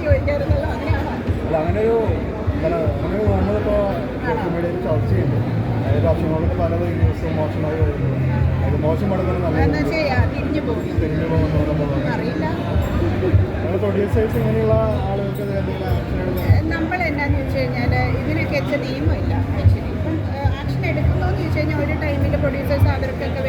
ചോദിക്കാറുണ്ടല്ലോ അങ്ങനെയാണോ? അല്ല അങ്ങനെ ഒരു അങ്ങനെ ഒരു നമ്മളിപ്പോൾ സോഷ്യൽ മീഡിയയിൽ ചർച്ച ചെയ്യുന്നു അതായത് അസുഖങ്ങളൊക്കെ പല വീഡിയോസും മോശമായി വരുന്നു. അത് മോശം എന്ന് നല്ല തിരിഞ്ഞു പോകുന്ന നമ്മൾ പ്രൊഡ്യൂസേഴ്സ് ഇങ്ങനെയുള്ള ആളുകൾക്ക് എന്തെങ്കിലും ആക്ഷൻ നമ്മൾ എന്നാന്ന് വെച്ച് കഴിഞ്ഞാൽ ഇതിനൊക്കെ വെച്ച നിയമമില്ല. ആക്ച്വലി ഇപ്പം ആക്ഷൻ എടുക്കുന്നതെന്ന് ചോദിച്ചു കഴിഞ്ഞാൽ ഒരു ടൈമിൽ പ്രൊഡ്യൂസേഴ്സ് അവർക്കൊക്കെ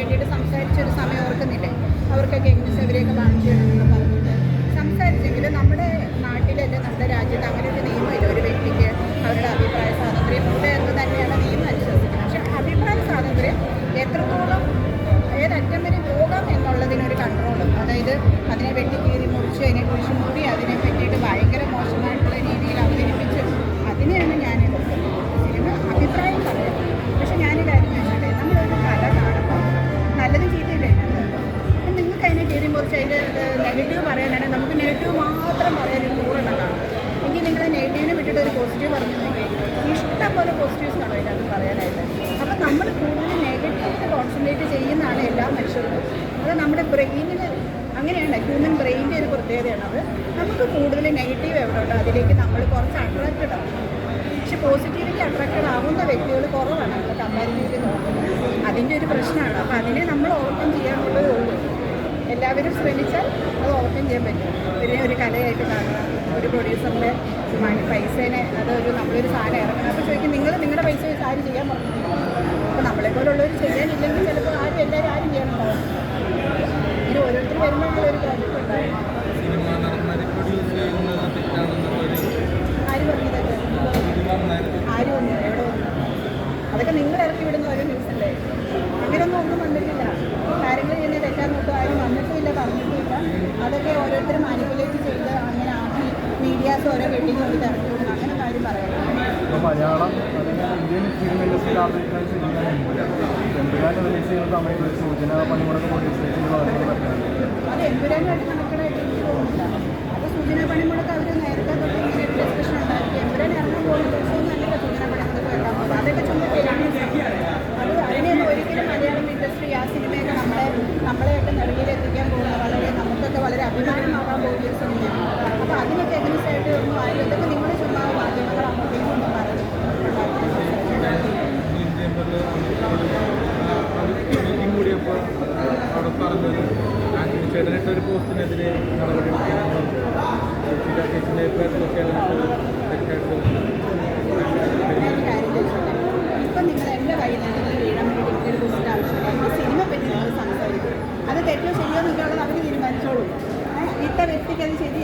അവർക്കൊക്കെ എങ്ങനെ കാണിച്ചു തരണമെന്ന് പറഞ്ഞിട്ട് സംസാരിച്ചെങ്കിൽ നമ്മുടെ നാട്ടിലല്ല നമ്മുടെ രാജ്യത്ത് അങ്ങനെ ഒരു നിയമമില്ല ഒരു വ്യക്തിക്ക് അവരുടെ അഭിപ്രായ സ്വാതന്ത്ര്യം ഉണ്ട് എന്ന് തന്നെയാണ് നിയമം അനുശാസിക്കുന്നത്. പക്ഷേ അഭിപ്രായ സ്വാതന്ത്ര്യം എത്രത്തോളം ഏതറ്റം വരെ പോകാം എന്നുള്ളതിനൊരു കൺട്രോളും അതായത് അതിനെ വെട്ടി കീറി മുറിച്ച് അതിനെ കുറിച്ച് മൂടി അതിനെ പറ്റിയിട്ട് ഭയങ്കര മോശമായിട്ടുള്ള അതിന്റെ നെഗറ്റീവ് പറയാനാണെങ്കിൽ നമുക്ക് നെഗറ്റീവ് മാത്രം പറയാൻ ഒരു നൂറെണ്ണം കാണും എങ്കിൽ നിങ്ങൾ നെഗറ്റീവിനെ വിട്ടിട്ട് ഒരു പോസിറ്റീവ് പറഞ്ഞിട്ടുണ്ടെങ്കിൽ ഇഷ്ടംപോലെ പോസിറ്റീവ്സ് കാണും അതിനകത്ത് പറയാനായിട്ട്. അപ്പം നമ്മൾ കൂടുതൽ നെഗറ്റീവ് കോൺസെൻട്രേറ്റ് ചെയ്യുന്നതാണ് എല്ലാ മനുഷ്യർക്കും. അത് നമ്മുടെ ബ്രെയിനിൽ അങ്ങനെയാണ് ഹ്യൂമൻ ബ്രെയിനിന്റെ ഒരു പ്രത്യേകതയാണ് അത്. നമുക്ക് കൂടുതൽ നെഗറ്റീവ് എവിടെ ഉണ്ടോ അതിലേക്ക് നമ്മൾ കുറച്ച് അട്രാക്റ്റഡ് ആവും. പക്ഷെ പോസിറ്റീവിറ്റി അട്രാക്റ്റഡ് ആവുന്ന വ്യക്തികൾ കുറവാണ്. നമ്മൾ കമ്പാരിറ്റീവ് നോക്കുന്നത് അതിന്റെ ഒരു പ്രശ്നമാണ്. അപ്പോൾ അതിനെ നമ്മൾ ഓവർകം ചെയ്യാനുള്ളത് എല്ലാവരും ശ്രമിച്ചാൽ അത് ഓപ്പൺ ചെയ്യാൻ പറ്റും. ഒരു ഒരു കലയായിട്ട് കാണുക ഒരു പ്രൊഡ്യൂസറിന്റെ മണി പൈസേനെ അതൊരു നമ്മളൊരു സാധനം ഇറങ്ങണം അപ്പോൾ ചോദിക്കും നിങ്ങൾ നിങ്ങളുടെ പൈസ വെച്ച് ആരും ചെയ്യാൻ പറഞ്ഞു അപ്പോൾ നമ്മളെ പോലുള്ളവർ ചെയ്യാനില്ലെങ്കിൽ ചിലപ്പോൾ ആരും എല്ലാവരും ആരും ചെയ്യണമുണ്ടാവും ഇത് ഓരോരുത്തർ വരുമ്പോൾ ഒരു തെറ്റാണെന്നുള്ളൊരു ആര് ഒന്നും എവിടെ വന്നു? അതൊക്കെ നിങ്ങൾ ഇറക്കി വിടുന്ന ഓരോ ന്യൂസല്ലേ വന്നിട്ടുമില്ല പറഞ്ഞിട്ടില്ല അതൊക്കെ ഓരോരുത്തർ മാനിപ്പുലേറ്റ് ചെയ്ത് അങ്ങനെ ആക്കി മീഡിയാസ് ഓരോ വെട്ടിങ് കൊണ്ട് വിടുന്നു അങ്ങനെ കാര്യം പറയാം. മലയാളം ഇന്ത്യൻ ഫിലിം ഇൻഡസ്ട്രിയിൽ ആഗ്രഹിക്കുന്ന റിലീസ് ചെയ്യുന്ന സമയത്ത് ഒരു സൂചന പണിമുടക്ക് അത് നടക്കണമായിട്ട് തോന്നുന്നില്ല. അത് സൂചന പണിമുടക്ക് അവർ നേരത്തെ പറ്റി നിങ്ങൾ സംസാരിക്കും. അത് തെറ്റോ ശരിയോ എന്നുള്ളത് അവർ തീരുമാനിച്ചോളൂ. ഇട്ട വ്യക്തിക്ക് അത് ശരി